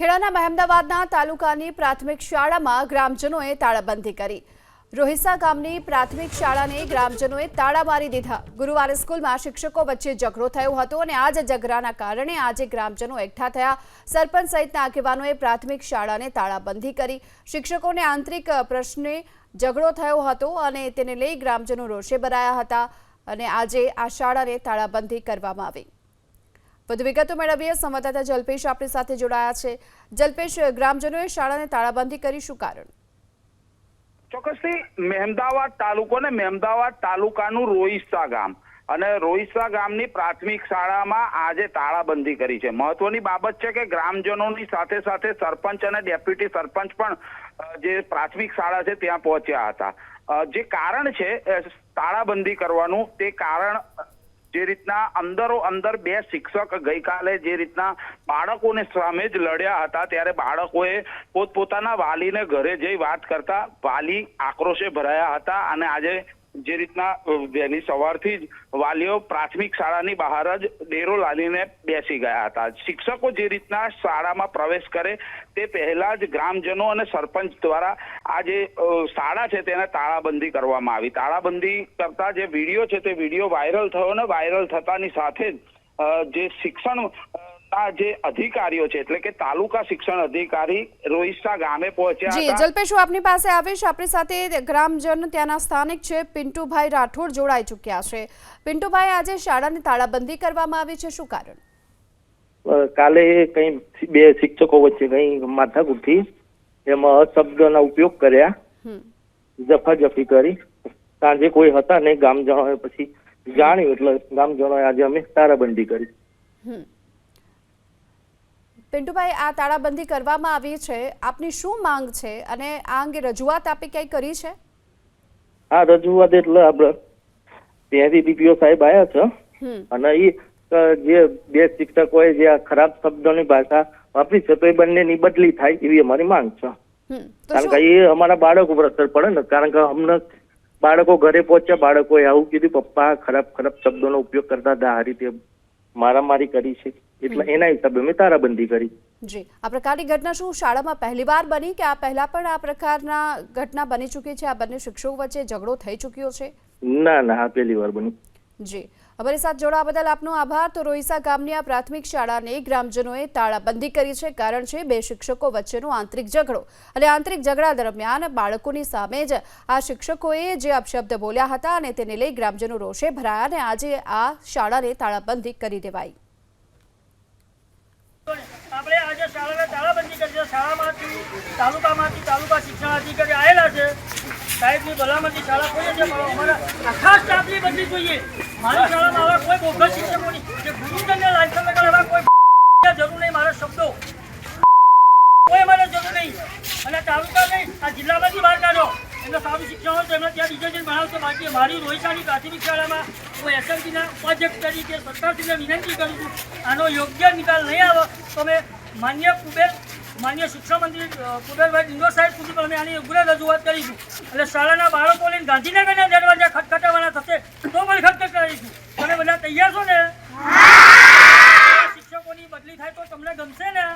ખેડાના મહેમદાવાદના તાલુકાની પ્રાથમિક શાળામાં ગ્રામજનોએ તાળાબંધી કરી. રોહિસા ગામની પ્રાથમિક શાળાને ગ્રામજનોએ તાળા મારી દીધા. ગુરુવારે સ્કૂલમાં શિક્ષકો વચ્ચે ઝઘડો થયો હતો અને આ જ ઝઘડાના કારણે આજે ગ્રામજનો એકઠા થયા. સરપંચ સહિતના આગેવાનોએ પ્રાથમિક શાળાને તાળાબંધી કરી. શિક્ષકોને આંતરિક પ્રશ્ને ઝઘડો થયો હતો અને તેને લઈ ગ્રામજનો રોષે ભરાયા હતા અને આજે આ શાળાને તાળાબંધી કરવામાં આવી. વધુ વિગતો મેળવીએ. સંવાદદાતા જલ્પેશ આપણી સાથે જોડાયા છે. જલ્પેશ, ગ્રામજનોએ શાળાને તાળાબંધી કરી શું કારણ? ચોક્કસથી મહેમદાવાદ તાલુકો ને મહેમદાવાદ તાલુકાનું રોઈસા ગામ અને રોઈસા ગામની પ્રાથમિક શાળામાં આજે તાળાબંધી કરી છે. મહત્વની બાબત છે કે ગ્રામજનોની સાથે સાથે સરપંચ અને ડેપ્યુટી સરપંચ પણ જે પ્રાથમિક શાળા છે ત્યાં પહોંચ્યા હતા. જે કારણ છે તાળાબંધી કરવાનું તે કારણ જે રીતના અંદરો અંદર બે શિક્ષક ગઈકાલે જે રીતના બાળકોને સામે જ લડ્યા હતા, ત્યારે બાળકોએ પોતપોતાના વાલીને ઘરે જઈ વાત કરતા વાલી આક્રોશે ભરાયા હતા અને આજે જે રીતના જેની સવારથી જ વાલીઓ પ્રાથમિક શાળાની બહાર જ ડેરો લાલીને બેસી ગયા હતા. શિક્ષકો જે રીતના શાળામાં પ્રવેશ કરે તે પહેલા જ ગ્રામજનો અને સરપંચ દ્વારા આ જે શાળા છે તેને તાળાબંધી કરવામાં આવી. તાળાબંધી કરતા જે વીડિયો છે તે વીડિયો વાયરલ થયો ને વાયરલ થતાની સાથે જ જે શિક્ષણ ના જે અધિકારીઓ છે એટલે કે તાલુકા શિક્ષણ અધિકારી રોહિસા ગામે પહોંચ્યા જી હતા. જલ્પેશ આપની પાસે આવીશ. આપણી સાથે ગ્રામજન ત્યાંના સ્થાનિક છે પિન્ટુભાઈ રાઠોડ જોડાઈ ચૂક્યા છે. પિન્ટુભાઈ આજે શાળાની તાળાબંધી કરવામાં આવી છે. શું કારણ? કાલે કઈ બે શિક્ષકો વચ્ચે કઈ માથાકૂટ થઈ એમાં અશબ્દના ઉપયોગ કર્યા. જફાજફી કરી. સાંજે કોઈ હતા નહીં ગામજનોએ પછી જાણ્યું એટલે ગામજનોએ આજે અમે તારાબંધી કરી. હમ. પિન્ટુભાઈ આ તાળાબંધી કરવામાં આવી છે. આપની શું માંગ છે અને આ અંગે રજૂઆત આપે ક્યાંય કરી છે? આ રજૂઆત એટલે આપણે ત્યાંથી બીપીઓ સાહેબ આવ્યા છે. અને એ જે બે શિક્ષકોએ જે ખરાબ શબ્દોની ભાષા વાપરી છે તો એ બંનેની બદલી થાય એવી અમારી માંગ છે. કારણ કે એ અમારા બાળકો પર અસર પડે ને. કારણ કે અમને બાળકો ઘરે પહોંચ્યા બાળકોએ આવું કીધું પપ્પા ખરાબ ખરાબ શબ્દોનો ઉપયોગ કરતા હતા આ રીતે મારામારી કરી છે. એટલે એના હિસાબે મેં તારાબંધી કરી. જી. આ પ્રકારની ઘટના શું શાળામાં પહેલીવાર બની કે આ પહેલા પણ આ પ્રકારના ઘટના બની ચૂકી છે? આ બંને શિક્ષકો વચ્ચે ઝઘડો થઈ ચૂક્યો છે? ના ના આ પહેલી વાર બની. જી. અમારી સાથે જોડાવા બદલ આપનો આભાર. તો રોઈસા ગામની આ પ્રાથમિક શાળાને ગ્રામજનોએ તાળાબંધી કરી છે. કારણ છે, બે શિક્ષકો વચ્ચેનો આંતરિક ઝઘડો અને આંતરિક ઝઘડા દરમિયાન બાળકોની સામે જ આ શિક્ષકોએ જે અપશબ્દ બોલ્યા હતા અને તેને લઈ ગ્રામજનો રોષે ભરાયા અને આજે આ શાળાને તાળાબંધી કરી દેવાઈ. આપણે આજે શાળાને તાલુકા શાળા ખોલે છે અમારા આખા સ્ટાફની બદલી જોઈએ. મારી શાળામાં આવા કોઈ બોગસ શિક્ષકોની જે ગુરુજનને લાયસન્સ વગર એવા કોઈ જરૂર નહીં મારા શબ્દો. કોઈ અમારે જરૂર નહીં. અને તાલુકા નહીં, આ જિલ્લામાંથી બહાર કાઢો. એમને સારું શિક્ષણ હોય તો એમને ત્યાં જઈને ભણાવશે બાકી મારી રોહિસાની પ્રાથમિક શાળામાં હું એસએમસીના ઉપાધ્યક્ષ તરીકે સરકારશ્રીને વિનંતી કરું છું, આનો યોગ્ય નિકાલ નહીં આવે તો અમે માન્ય કુબેર માન્ય શિક્ષણ મંત્રી કુબેરભાઈ ડિંડોર સાહેબ સુધી પણ અમે આની ઉગ્ર રજૂઆત કરીશું એટલે શાળાના બાળકોને ગાંધીનગરના છો ને? શિક્ષકોની બદલી થાય તો તમને ગમશે ને?